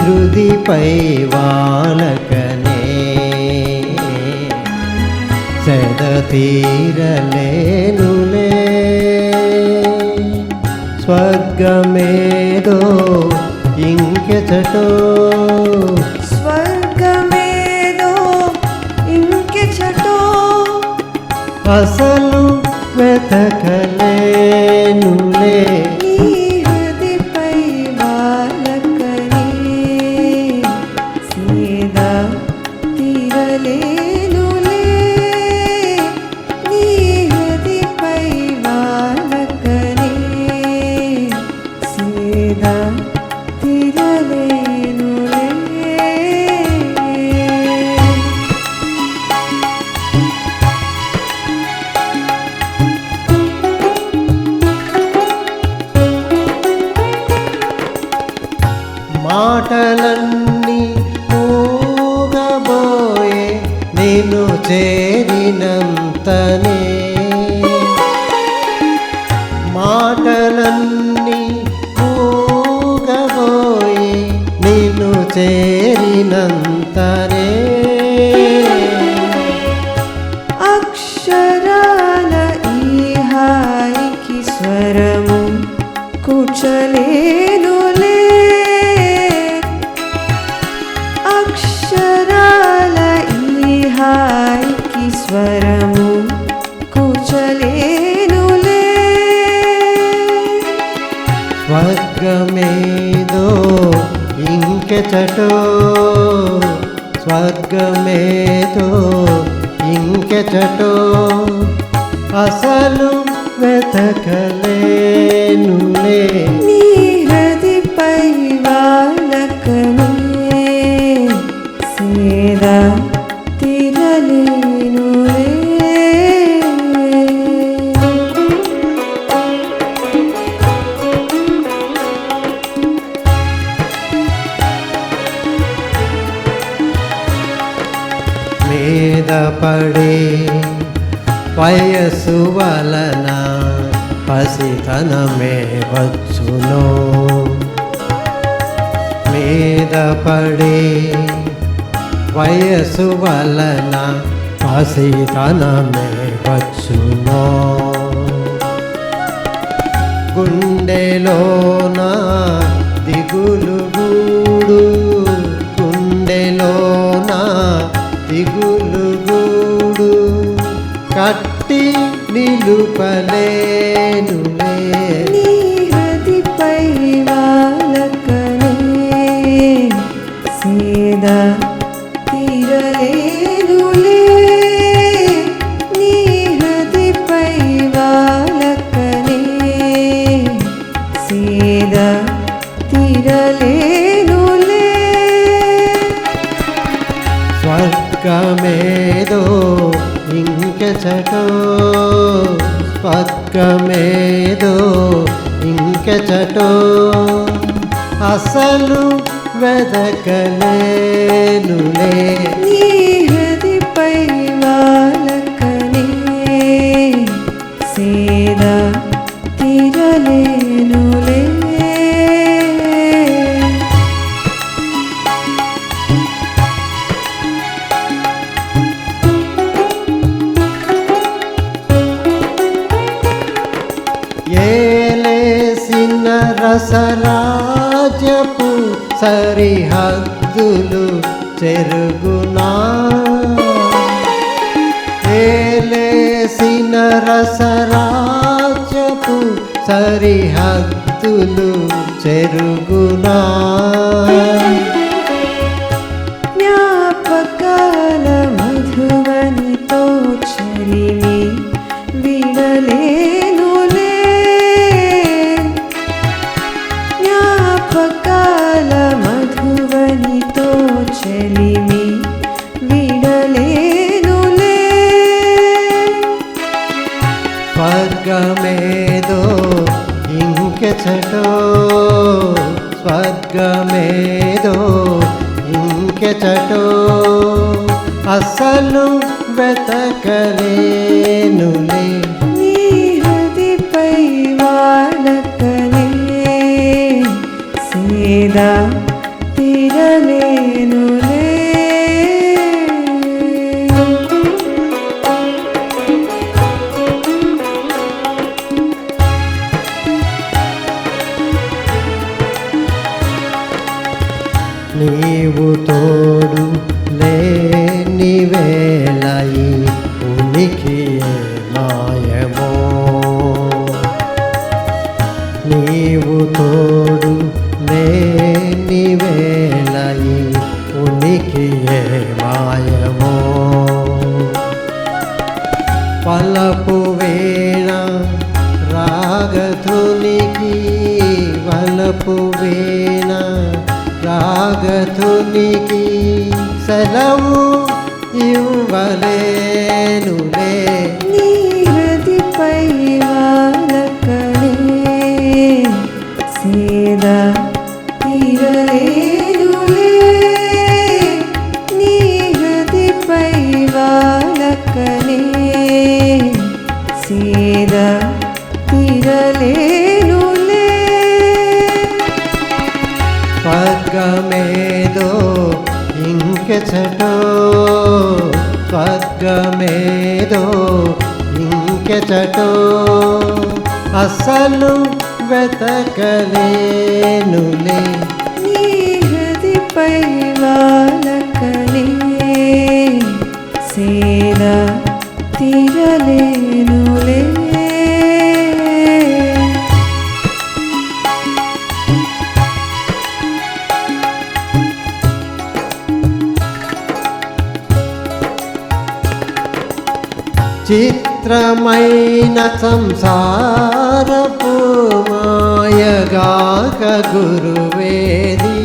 హృదిపై వాలకనే సెద తీరలేనులే. స్వర్గమేదో ఇంకెచటో. స్వర్గమేదో ఇంకెచటో. అసలు వెతకలేనులే. మాటలన్నీ పోగబోయే నేను చేరినంతనే. మాటలన్నీ పోగబోయే నేను చేరినంతనే. ఇంకెచటో స్వర్గమేదో ఇంకెచటో అసలు వెతకలేనులే. నీ మీద పడే వయస్సు వలన పసితనమే వచ్చును. మీద పడే వయస్సు వలన పసితనమే వచ్చును. నిలుపలేనులే నీ హృదిపై వాళ్ళకనే సేదా స్వర్గమేదో ఇంకెచటో స్వర్గమేదో ఇంకెచటో అసలు వెదకలేనులే. నీ హృదిపై రసరాజ్యపు సరిహద్దులు చెరుగునా? ఏలేసిన రసరాజ్యపు సరిహద్దులు చెరుగునా? జ్ఞాపకాల స్వర్గమేదో ఇంకెచటో స్వర్గమేదో ఇంకెచటో. అసలు వెతకలేనులే నీ హృదిపై సేదా తీరలేనులే. రాగధునికి సెలవు ఇవ్వలేనులే నీ హృదిపై వాలకనే సేద తీరలేనులే నీ హృదిపై వాలకనే సేద తీరలేనులే స్వర్గమేదో ఇంకెచటో స్వర్గమేదో ఇంకెచటో అసలు వెతకలేనులే. చిత్రమైన సంసారపు మాయగాక గురువేది.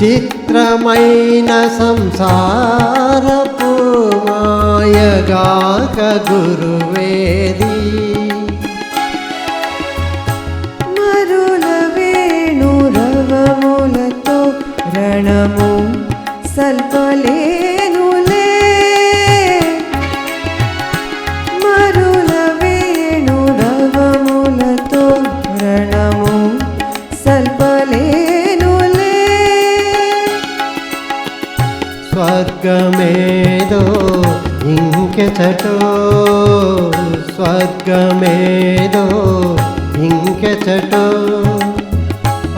చిత్రమైన సంసారపు మాయగాక గురువేది. ఇంకెచటో స్వర్గమేదో ఇంకెచటో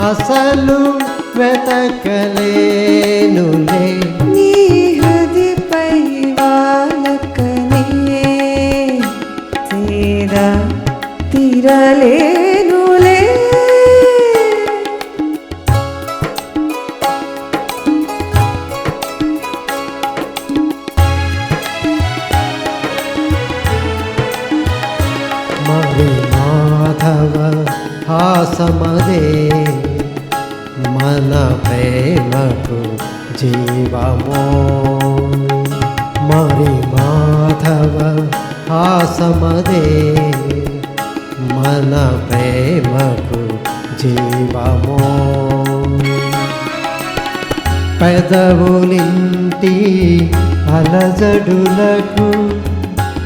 అసలు వెతకలేనులే నీ హృదిపై వాలకనే సేద హాసమదే మన ప్రేమకు జీవమో. పెదవులింటి అలజడులకు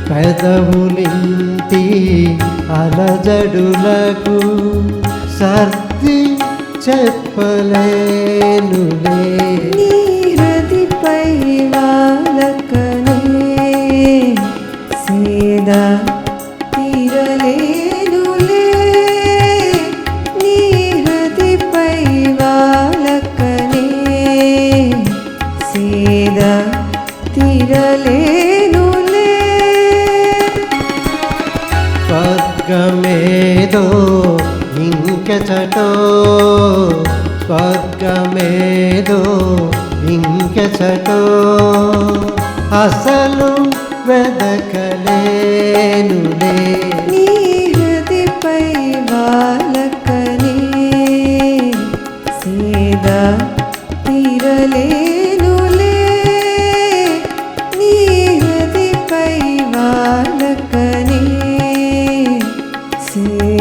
పెదవులింటి అలజడులకు సర్ది చెప్పలేనులే. స్వర్గమేదో ఇంకెచటో స్వర్గమేదో ఇంకెచటో అసలు వెదకలేనులే నీ హృదిపై వాలకనే సేద తీరలేనులే నీ హృదిపై వాలకనే సేద